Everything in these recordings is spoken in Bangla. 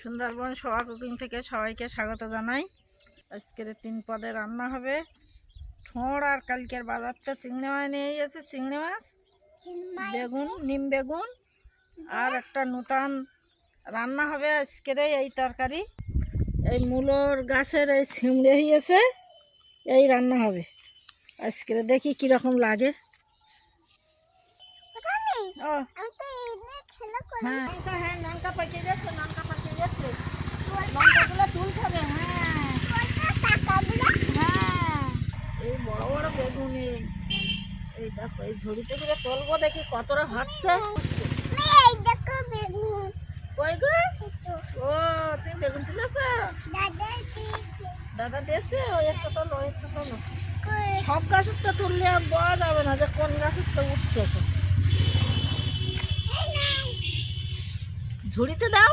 সুন্দরবন সোয়া কুকিং থেকে সবাইকে স্বাগত জানাই। আজকের তিন পদে রান্না হবে। ঠোঁড় আর কালকের বাজারটা চিংড়ি মাছ নিয়ে গেছে চিংড়ি মাছ বেগুন নিম বেগুন আর একটা নূতন রান্না হবে আজকের এই তরকারি। এই মূলোর গাছের এই ছিমড়ে হয়েছে এই রান্না হবে। আজকের দেখি কীরকম লাগে। ও। হ্যাঁ হ্যাঁ লঙ্কা পাকিয়ে যাচ্ছে লঙ্কা তুলতে হবে হ্যাঁ। এই বড় বড় এই দেখো, এই তুলবো দেখি কতটা হচ্ছে ও বেগুন দাদা ওই সব গাছের তো তুললে আর বলা যাবে না যে কোন গাছের তো উঠতেছে। ঝুড়িতে দাও।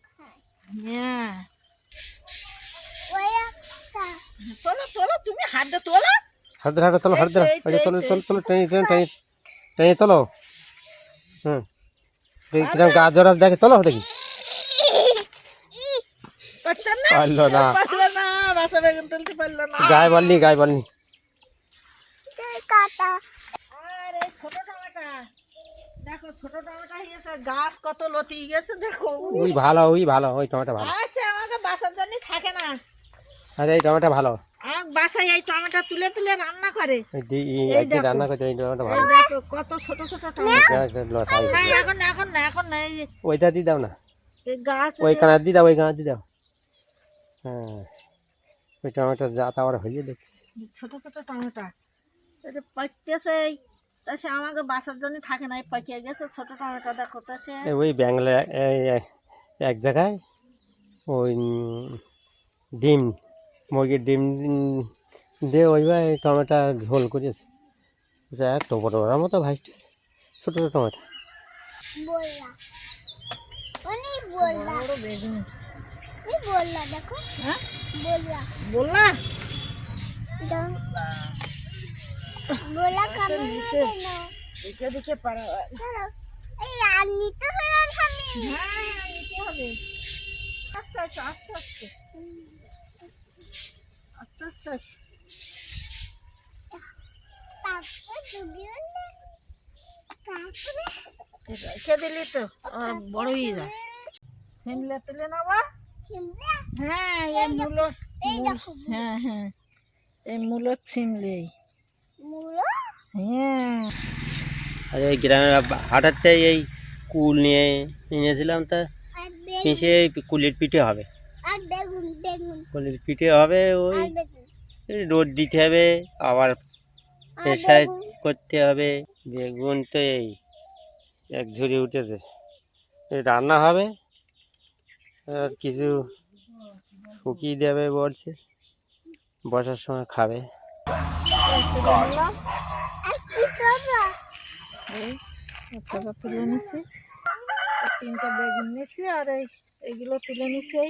তোলো তোলো তুমি হাত তোলো। হাত ধরে হাতে তোলো হাত ধরে এই তো, ওই তোলো তোলো তোলো টেনে টেনে টেনে টেনে তোলো। হুম। দেখি কিরম গাছ জড়াস দেখে তোলো দেখি। পারল না। পারল না বাসা বেগুন তুলতে পারল না। গায়ে বলনি গায়ে বলনি আর এই ছোট টমেটা দেখো ছোট টমেটা হয়েছে গাছ কত লতি গেছে দেখো। ওই ভালো ওই ভালো ওই টমেটো ভালো। আর আমাকে বাসার জন্য থাকে না। আরে এই টমেটো ভালো। আমার বাসায় এই টমেটো তুলে তুলে রান্না করে। এই। রান্না করতে এই টমেটো ভালো। কত ছোট ছোট টমেটো। এখন না এখন না এখন না ওইটা দিয়ে দাও না। এই গাছ ওই কানা দিয়ে দাও ওই কানা দিয়ে দাও। হ্যাঁ ওই টমেটো যা তাবার হয়ে দেখছি। ছোট ছোট টমেটো। এই তা সে আমাকে বাসার জন্য থাকে না এই পাকিয়ে গেছে ছোট টমেটো দেখো তা সে। এই ওই ব্যাঙ্গলে এক জায়গায় ওই ডিম মুরগির ডিম দিয়ে ওইভাবে টমেটো ঝোল করেছে। যা এত বড় বড় মতো ভাসতেছে ছোটো ছোটো টমেটো। বড় দেখো। হ্যাঁ? বললা। বললা? গাছের কামড় দিকে পারা এই আর নিতে হলো আমি হ্যাঁ হ্যাঁ নিতে হবে। আস্তে আস্তে আস্তে আস্তে। আস্তে আস্তে আসো। তারপর ডুবিও না এই রেখে দিলি তো বড় হয়ে যায়। সিমলে তুলে নেবা হ্যাঁ এই মূলো দেখো। হ্যাঁ হ্যাঁ এই মূলো ছিমলে মুড়ো হ্যাঁ। আর গ্রামে হাটাতে এই কুল নিয়ে এনেছিলাম তা এই কুলের পিঠে হবে? কুলের পিঠে হবে ওই রোদ দিতে হবে আবার পেশায় করতে হবে। বেগুন তো এই এক ঝুড়ি উঠেছে। রান্না হবে। আর কিছু শুকিয়ে দেবে বলছে। বসার সময় খাবে। এই তুলে একটা নিচ্ছি তিনটা বেগুন নিচ্ছি আর এই এইগুলো তুলে নিচ্ছি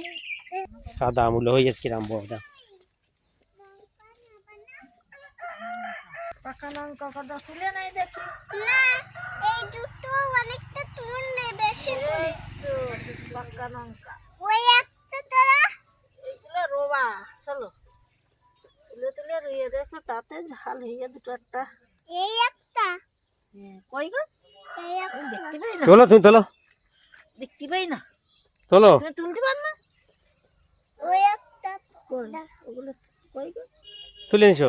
সাদা আমুল হয়ে গেছে কিরাম বড়টা পাকা লঙ্কা কটা তুলে নাই দেখি। না এই দুটো অনেকটা তুল নেই বেশি করে পাকা লঙ্কা। ওই একটা তোরা। এইগুলো রোবা চলো। তুলে তুলে রুইয়ে দেখছে তাতে ঝাল হয়ে দুটো একটা। এই একটা। হ্যাঁ, কই গো? দেখতে পাই না। তোলো তুমি তোলো। দেখতে পাই না। তোলো। তুমি তুলতে পার না? ওই একটা ওগুলো কই গো? তুলে নিছো?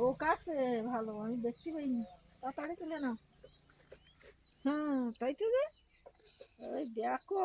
ও কাছে ভালো আমি দেখতে পাইনি তাড়াতাড়ি তুলে নাও। হ্যাঁ তাই তো রে ওই দেখো।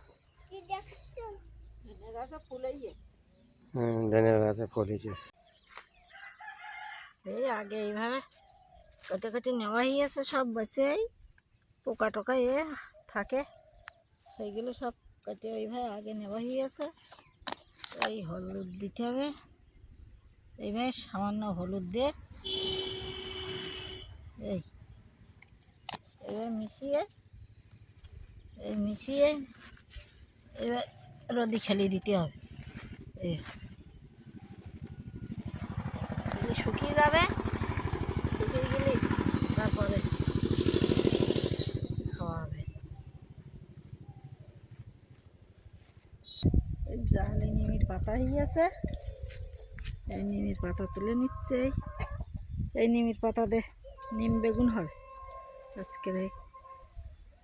হুম, গাছে ফলেছে এই আগে এইভাবে কেটে কেটে নেওয়া হয়েছে সব বাঁচেই পোকা টোকা এ থাকে। সেইগুলো সব কেটে ওইভাবে আগে নেওয়া হয়েছে এই হলুদ দিতে হবে। এইভাবে সামান্য হলুদ দিয়ে এই এবার মিশিয়ে এই মিশিয়ে এবার রদি খেলিয়ে দিতে হবে। এই এগুলি শুকিয়ে যাবে। শুকিয়ে গেলে তারপরে খাওয়া হবে জালে নিমির পাতা আছে এই নিমির পাতা তুলে নিচ্ছে। এই। নিমির পাতা দে, নিম বেগুন হবে। আজকের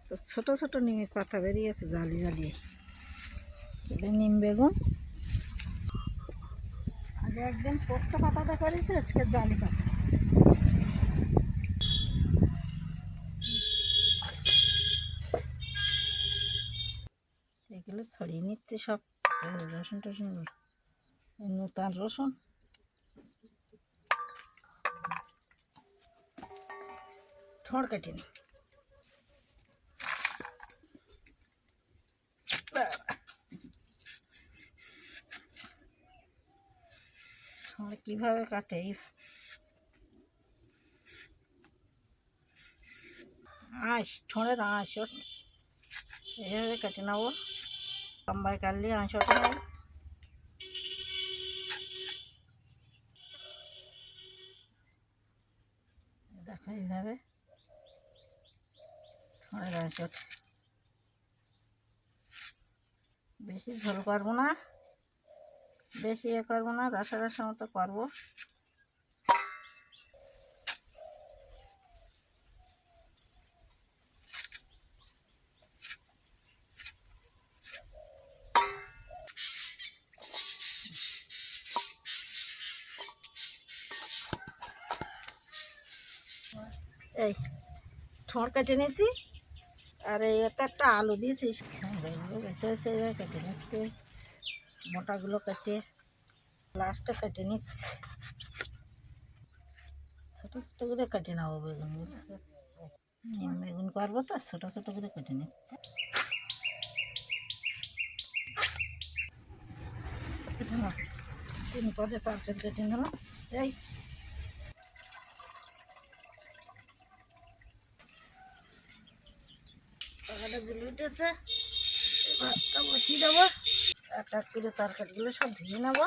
তো ছোটো ছোটো নিমের পাতা বেরিয়েছে জালি জ্বালিয়ে নিম বেগুন। একদিন পোক্ত পাতাটা করেছে, আজকে জালি পাতা। এগুলো ছড়িয়ে নিচ্ছে সব। রসুন টসুন নূতন রসুন। ঠোঁড় কেটে নি ঠোঁড় কীভাবে কাটে? আঁশ ঠোঁড়ের আঁশ। ওঠ এইভাবে কেটে নেব। লম্বায় কাটলে আঁশ এইভাবে ঠোঁড়ের বেশি ঝোল করব না। বেশি এ করব না রসা রসা মতো করব। এই ঠোঁড় কেটে নিয়েছি, আর এই একটা আলু দিয়েছি। কেটে নিচ্ছে মোটাগুলো কেটে লাস্টে কেটে নিচ্ছে। ছোটো ছোটো করে কেটে নেব বেগুনগুলো বেগুন করব তো, ছোটো ছোটো করে কেটে নিচ্ছে। কেটে নাও তিন পদে পাঁচজন কেটে নিলাম এই। টাকাটা জেলে উঠেছে ভাতটা বসিয়ে দেবো। এক এক করে তরকারিগুলো সব ধুয়ে নেব।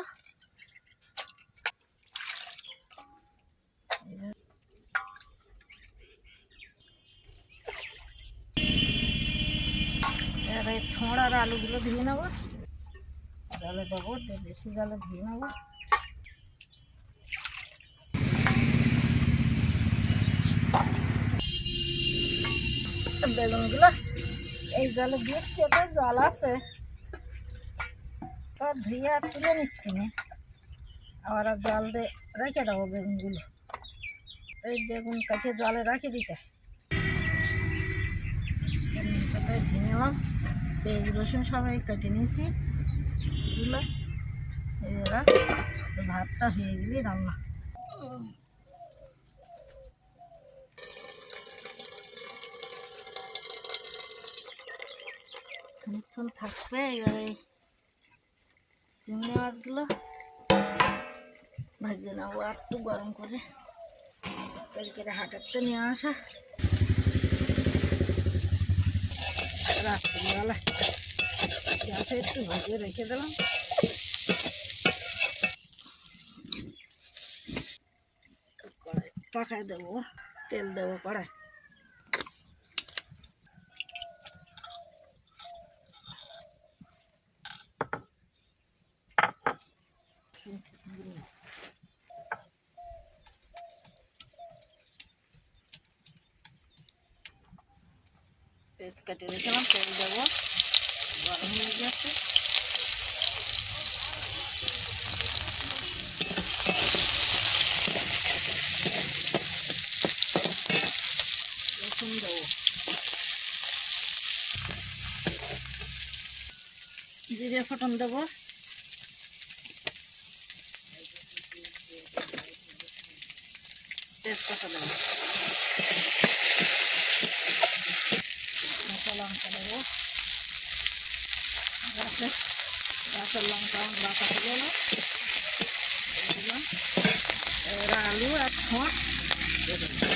এবার ঠোঁড় আর আলুগুলো ধুয়ে নেব। জলে দেবো বেশি জলে ধুয়ে নেব। বেগুনগুলো এই জলে তো জল আছে। তো ধুয়ে তুলে নিচ্ছি না। আবার জল দিয়ে রেখে দেবো বেগুনগুলো। এই বেগুন কাটিয়ে জলে রেখে দিতে। ধুয়ে নিলাম। পেঁয়াজ রসুন সবাই কেটে নিয়েছি। এগুলো এরা ভাতটা হয়ে গেলে রান্না। থাকবে, এবারে চিংড়ি মাছগুলো ভাজে নেব একটু গরম করে কালকে হাটারটা নিয়ে আসা রাত্রিবেলা গ্যাসে একটু ভেজে রেখে দিলাম পাকায় দেবো তেল দেবো কড়াই কেটে রেখেলাম তেল দেব। গরম হয়ে গেছে। রসুন দেবো। জিরে ফোটন দেবো। তেজপাতা কাঁচা লঙ্কা দেবো। গাছের লঙ্কা বাটা দিলাম এবার আলু আর ঠোঁট দিয়ে দেবো।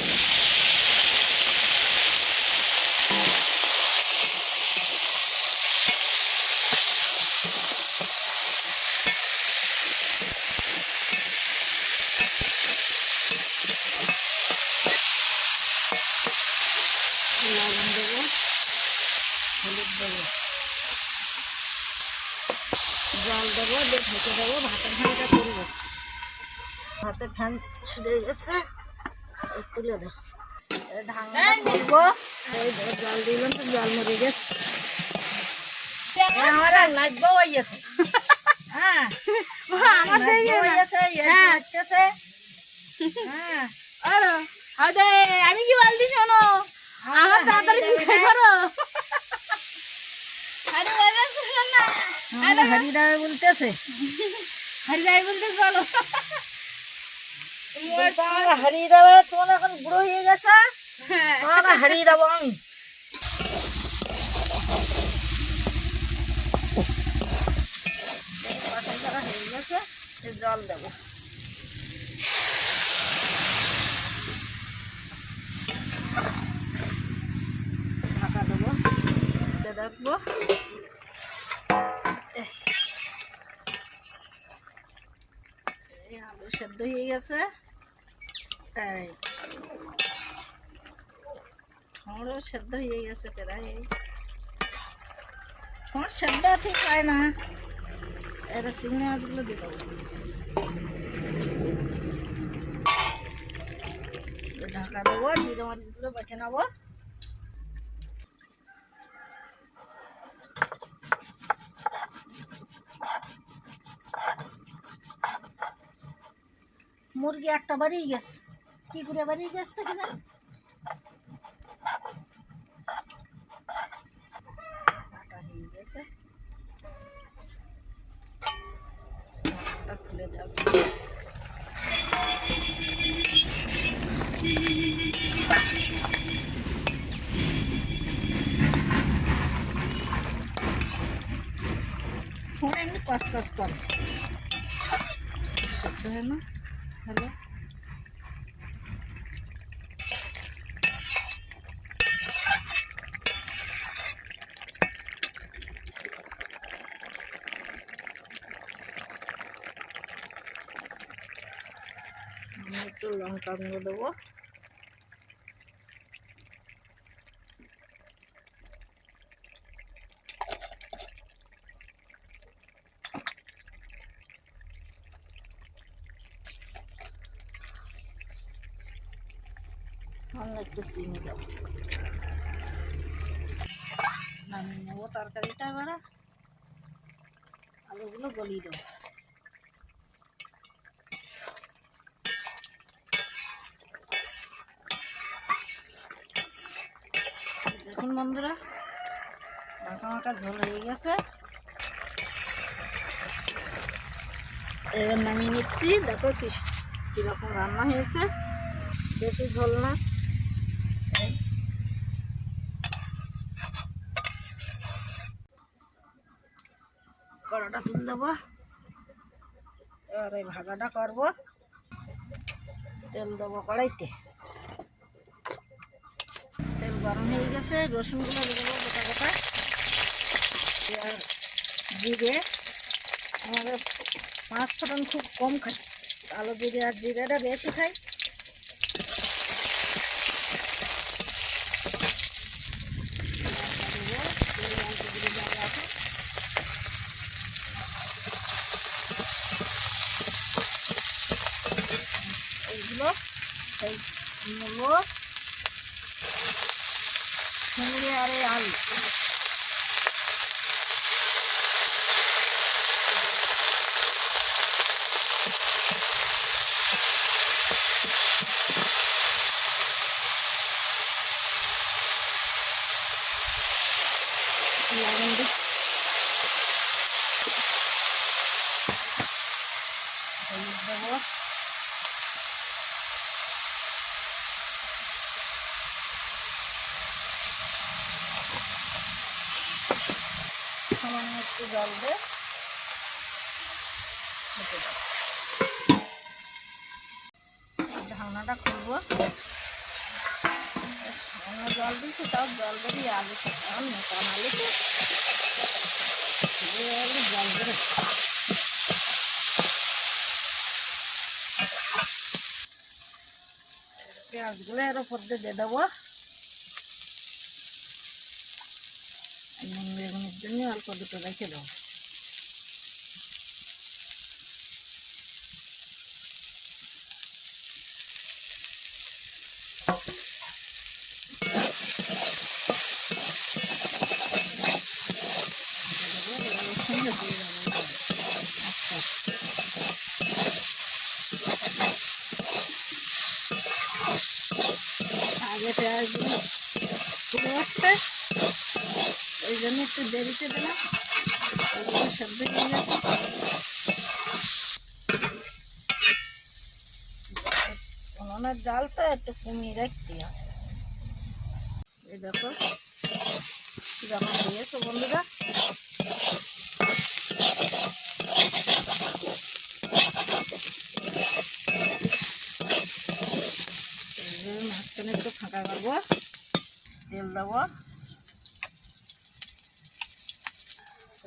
লবণ দেবো হলুদ দেবো জল দেবো দিয়ে ঢেকে দেবো ভাতের ফ্যানটা ভাতের ফ্যান ছুড়ে গেছে তুলে দেবো ঢাকনা খুলবো। জল দিলাম তো জল মরে গেছে। আমার আর লাগবো ওই গেছে হ্যাঁ আমার গেছে হ্যাঁ হ্যাঁ। আরে আমি কি বলছি শোনো? আমার তাড়াতাড়ি পিছিয়ে করো আরে বাবা শোনো না আমাদের হরিদাবে বলতেছে। হারি যাই বলতে তোমার এখন বুড়ো হয়ে গেছে হ্যাঁ তোমাকে হারিয়ে আমি হয়ে গেছে? জল দেবো ঢাকা দেবো দেখব এহ। এই আলু সেদ্ধ হয়ে গেছে এই ঠোঁড়ও সেদ্ধ হয়ে গেছে প্রায় এই ঠোঁট সেদ্ধ ঠিক হয় না এরা চিংড়ি মাছগুলো দিয়ে দেবো দিয়ে ঢাকা দেবো জিরে মাছগুলো বেছে নেব একটা বাড়িয়ে গেছে। কি করে বাড়িয়ে গেছে তো কিনা কাটা হয়ে গেছে ঢাকনাটা খুলে দেব ফোন এমনি কস কস করে সত্য হয় না হ্যালো আমি একটু লঙ্কা গুঁড়ো দেবো। আমরা একটু চিনি দেবো। নামিয়ে নেব তরকারিটা এবার। আলুগুলো গলিয়ে দেবো। দেখুন বন্ধুরা, মাখা মাখা ঝোল হয়ে গেছে। এবার নামিয়ে নিচ্ছি। দেখো কি কীরকম রান্না হয়েছে। বেশি ঝোল না। কড়াটা তুলে দেবো। এবার এই ভাজাটা করব। তেল দেবো কড়াইতে। গরম হয়ে গেছে, রসুনগুলো দেবো গোটা গোটা। আর জিরে। আমাদের পাঁচ ফোটন খুব কম খাই কালো জিরে আর জিরেটা বেশি খাই। এইগুলো, এই নেব। lavender the water একটু জল দে। হতে দাও। ঢাকনাটা খুলবো। জল দিচ্ছি, তাও জল বেরিয়ে আলু খেতাম নতুন আলু জল পেঁয়াজগুলো এর দিয়ে দিয়ে দেবো। জন্য অল্প দুটো রেখে দেবো আগে পেঁয়াজগুলো পুরো আসছে ওই একটু দেরিতে দিলাম সেদ্ধ গেছে উনুনের জালটা একটু কমিয়ে রাখতে হবে এই দেখো যখন দিয়েছ বন্ধুরা মাঝখানে একটু ফাঁকা করব, তেল দেবো।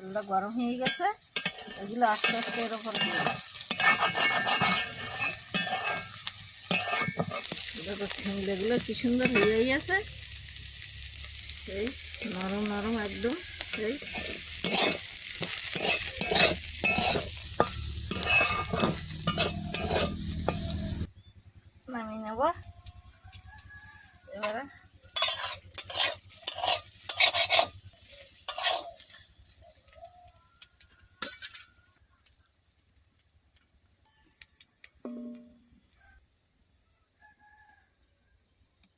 তেলটা গরম হয়ে গেছে, এগুলো আস্তে আস্তে এর উপর দিয়ে কি সুন্দর হয়ে গেছে। এই নরম নরম একদম, এই নামিয়ে নেব এবারে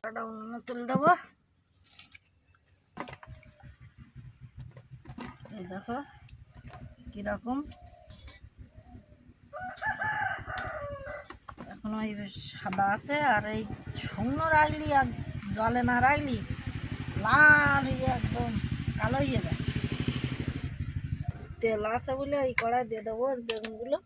কড়াটা উনুনে তুলে দেবো। এই দেখো কীরকম। এখন ওই সাদা আছে, আর এই শুকনো রাখলি আর জলে না রাখলি লাল হয়ে একদম কালো হয়ে যায়। তেল আছে বলে এই কড়াই দিয়ে দেবো বেগুনগুলো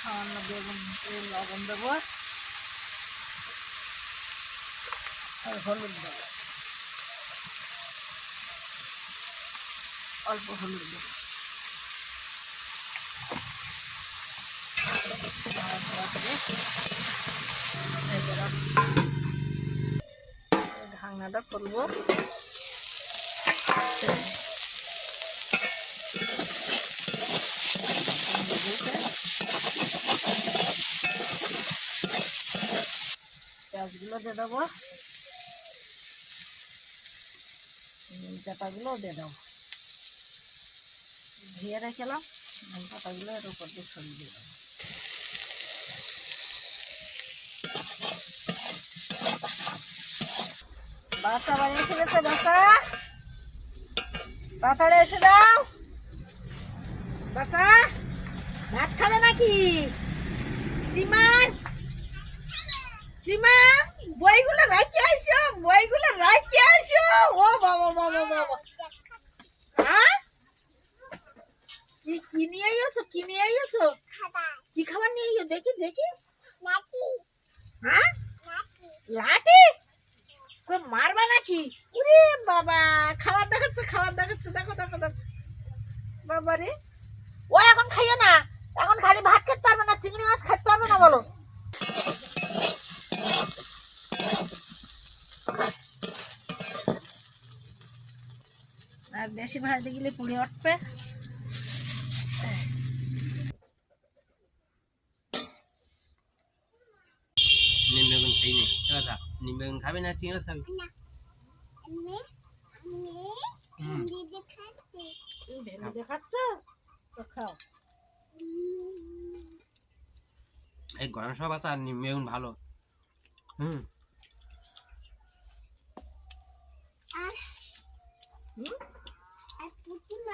সামান্য বেগুন দিয়ে লবণ দেবো। আর হলুদ দেবো। অল্প হলুদ দেবো। নাড়াচাড়া করে ভেজে রাখব। দিয়ে দেবো। দিয়ে দেবো। ধুয়ে রেখেলাম পাতাগুলো এর উপর দিয়ে দিয়ে দেবো। বাচ্চা বাড়ি এসে গেছে বাচ্চা তাড়াতাড়ি এসে দাও। বাচ্চা ভাত খাবে নাকি? চিমার চিমা বইগুলো রাখি আসো, বইগুলো রাখি আসো। ও বাবা বাবা বাবা হ্যাঁ? কি কি নিয়ে আইছো কি নিয়ে খাবার কি খাবার নিয়ে আইছো দেখি দেখি। হ্যাঁ? লাঠি? কই, মারবা নাকি? উরে বাবা, খাবার দেখাচ্ছে খাবার দেখাচ্ছে। দেখো দেখো দেখো। বাবা রে। ও এখন খাইও না। এখন খালি ভাত খেতে পারবে না চিংড়ি মাছ খেতে পারবে না বলো আর বেশি ভাজতে গেলে পুড়ে উঠবে। নিম বেগুন খাই নি কথা নিম বেগুন খাবি না চিংড়ি খাবি? দেখাচ্ছ তো খাও। এই গরম সব আছে আর নিম বেগুন ভালো। হুম আর হুম আর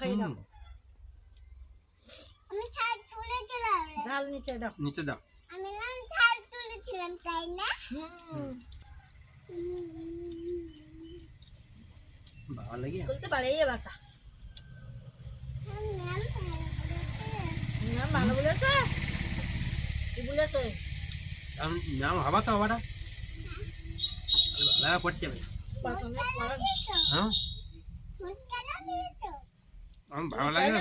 খাই দাও। আমি ছাল তুলেছিলাম। ঝাল নিচে দাও। নিচে দাও। আমি না ছাল তুলেছিলাম তাই না? ভালো লাগে। বলতে পারে এ বাসা আমি নাম ভালো বলেছে? কি বলেছে? নাম হবা তো হবাটা। ভালো পড়তে হবে। হ্যাঁ। ভালো লাগে না।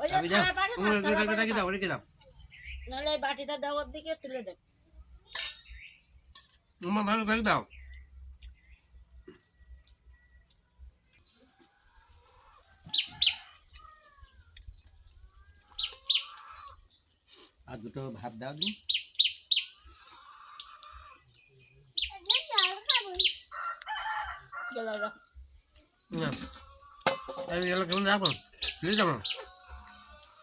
ওই যে চাবি দাও থালার পাশে ও, থাক, থালার রেখে পাশে দাও রেখে দাও নাহলে বাটিটা দেওয়ার দিকে তুলে দেব। আমার ভালো রেখে দাও। আর দুটো ভাত দাও দিন এগুলো জল খাব চলে যাও না এই এগুলো কেমন যাব ফিরে যাব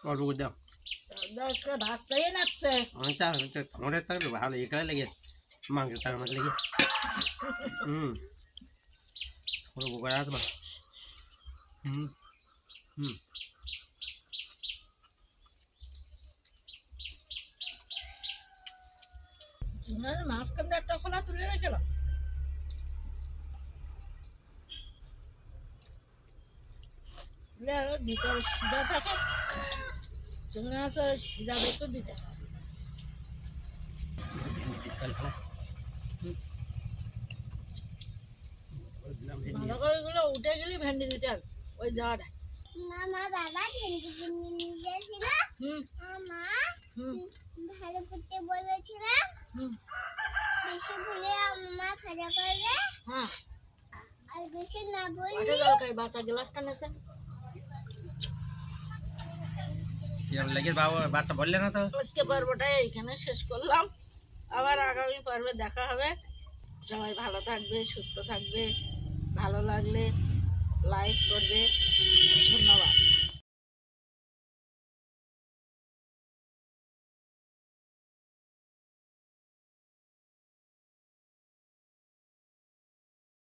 অল্প করে দাও আজকে ভাত চাইয়ে নাচ্ছে আমি চা থোড়ে থাকলে ভালো এখানে লেগে মাংস তার মাছ লেগে হুম থোড়ো গোবর আসবা হুম হুম চিংড়ি মাঝখান দিয়ে একটা খোলা তুলে রেখে দাও দিলে আরও ভিতরে শিরা থাকে চিংড়ি মাছের শিরা বেতো দিতে। ভালো করে এগুলো উঠে গেলে ভেন্ডি দিতে হবে ওই দেওয়াটা মামা বাবা ভেন্ডি কিনে নিয়ে হুম মামা ভালো করতে বলেছিলাম বেশি ভুলে আম্মা খাজা করবে আর বেশি না বললে বাসা গ্লাসটা নেছে কিরম বাচ্চা বললে না তো। আজকে পর্বটা এইখানে শেষ করলাম। আবার আগামী পর্বে দেখা হবে। সবাই ভালো থাকবে, সুস্থ থাকবে, ভালো লাগলে লাইক করবে। ধন্যবাদ।